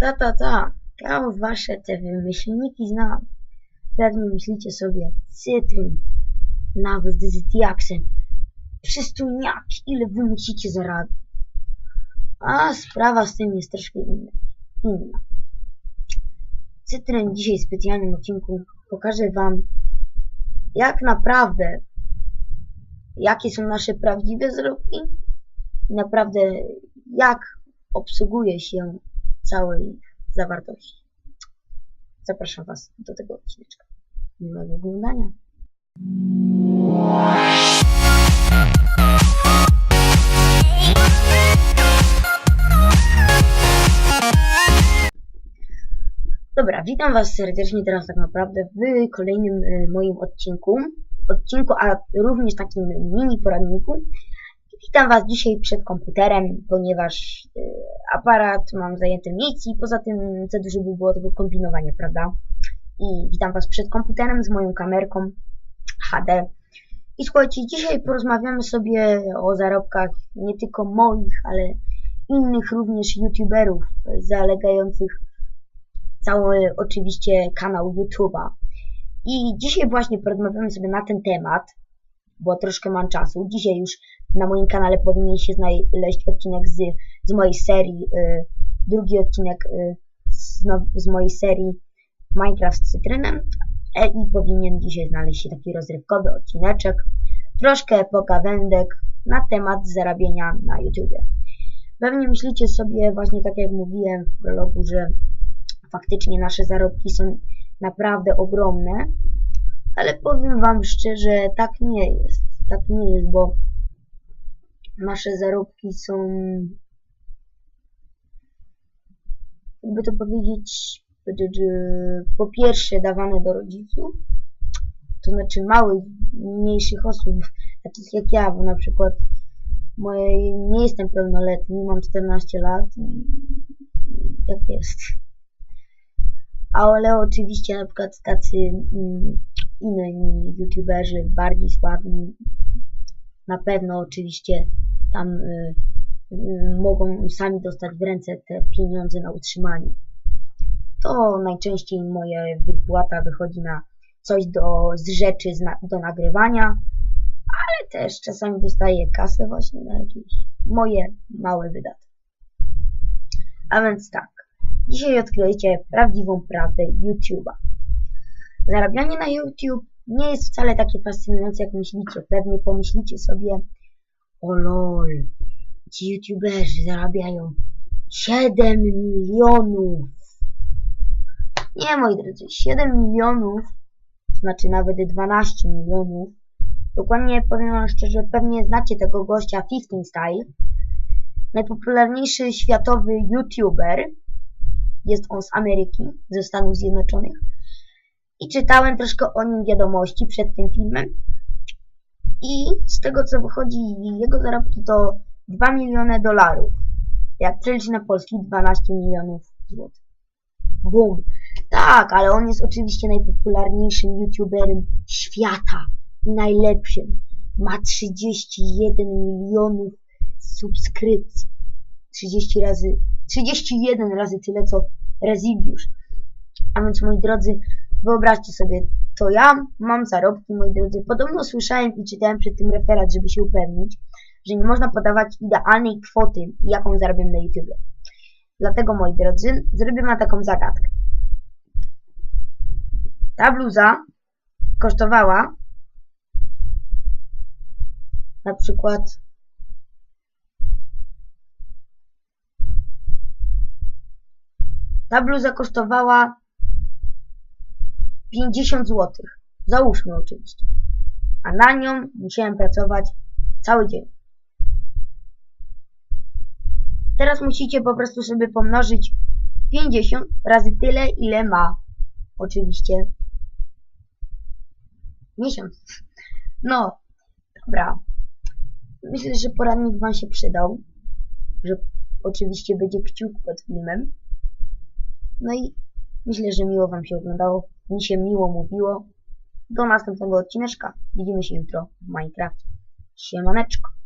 Ta, ta, ta. Ja wasze te wymyślniki znam. Pewnie myślicie sobie, cytryn, nawet z diaksem. Przystojniak, ile wy musicie zarabiać? A sprawa z tym jest troszkę inna. inna. Cytryn dzisiaj w specjalnym odcinku pokaże wam, jak naprawdę, jakie są nasze prawdziwe zarobki i naprawdę jak obsługuje się całej zawartości. Zapraszam Was do tego odcinka. Miłego oglądania. Dobra, witam Was serdecznie teraz tak naprawdę w kolejnym y, moim odcinku. Odcinku, a również takim mini poradniku. Witam Was dzisiaj przed komputerem, ponieważ y, aparat mam zajęte miejsce i poza tym za dużo by było tego kombinowania, prawda? I witam Was przed komputerem z moją kamerką HD. I słuchajcie, dzisiaj porozmawiamy sobie o zarobkach nie tylko moich, ale innych również youtuberów zalegających cały oczywiście kanał YouTube'a. I dzisiaj właśnie porozmawiamy sobie na ten temat, bo troszkę mam czasu. Dzisiaj już na moim kanale powinien się znaleźć odcinek z, z mojej serii, y, drugi odcinek y, z, no, z mojej serii Minecraft z cytrynem e, i powinien dzisiaj znaleźć się taki rozrywkowy odcineczek, troszkę pogawędek na temat zarabiania na YouTube. Pewnie myślicie sobie właśnie tak jak mówiłem w prologu, że faktycznie nasze zarobki są naprawdę ogromne, ale powiem Wam szczerze, tak nie jest. Tak nie jest, bo nasze zarobki są, jakby to powiedzieć, po pierwsze dawane do rodziców, to znaczy małych, mniejszych osób, takich jak ja, bo na przykład moje, nie jestem pełnoletni, mam 14 lat i tak jest. Ale oczywiście na przykład tacy mm, inni youtuberzy bardziej sławni na pewno oczywiście tam y, y, mogą sami dostać w ręce te pieniądze na utrzymanie. To najczęściej moja wypłata wychodzi na coś do, z rzeczy do nagrywania, ale też czasami dostaję kasę właśnie na jakieś moje małe wydatki. A więc tak, dzisiaj odkryjecie prawdziwą prawdę YouTube'a. Zarabianie na YouTube nie jest wcale takie fascynujące, jak myślicie. Pewnie pomyślicie sobie, o lol, ci youtuberzy zarabiają 7 milionów. Nie, moi drodzy, 7 milionów, znaczy nawet 12 milionów. Dokładnie powiem wam szczerze, pewnie znacie tego gościa 15 Style. Najpopularniejszy światowy youtuber. Jest on z Ameryki, ze Stanów Zjednoczonych i czytałem troszkę o nim wiadomości przed tym filmem. I z tego co wychodzi, jego zarobki to 2 miliony dolarów. Jak przeliczyć na polski, 12 milionów złotych. Bum. Tak, ale on jest oczywiście najpopularniejszym youtuberem świata i najlepszym. Ma 31 milionów subskrypcji. 30 razy, 31 razy tyle co Rezydiusz. A więc moi drodzy, Wyobraźcie sobie, to ja mam zarobki, moi drodzy. Podobno słyszałem i czytałem przed tym referat, żeby się upewnić, że nie można podawać idealnej kwoty, jaką zarabiam na YouTube. Dlatego, moi drodzy, zrobię na taką zagadkę. Ta bluza kosztowała na przykład ta bluza kosztowała 50 zł. Załóżmy oczywiście. A na nią musiałem pracować cały dzień. Teraz musicie po prostu sobie pomnożyć 50 razy tyle, ile ma oczywiście miesiąc. No, dobra. Myślę, że poradnik Wam się przydał. Że oczywiście będzie kciuk pod filmem. No i myślę, że miło Wam się oglądało mi się miło mówiło. Do następnego odcineczka. Widzimy się jutro w Minecraft. Siemaneczko.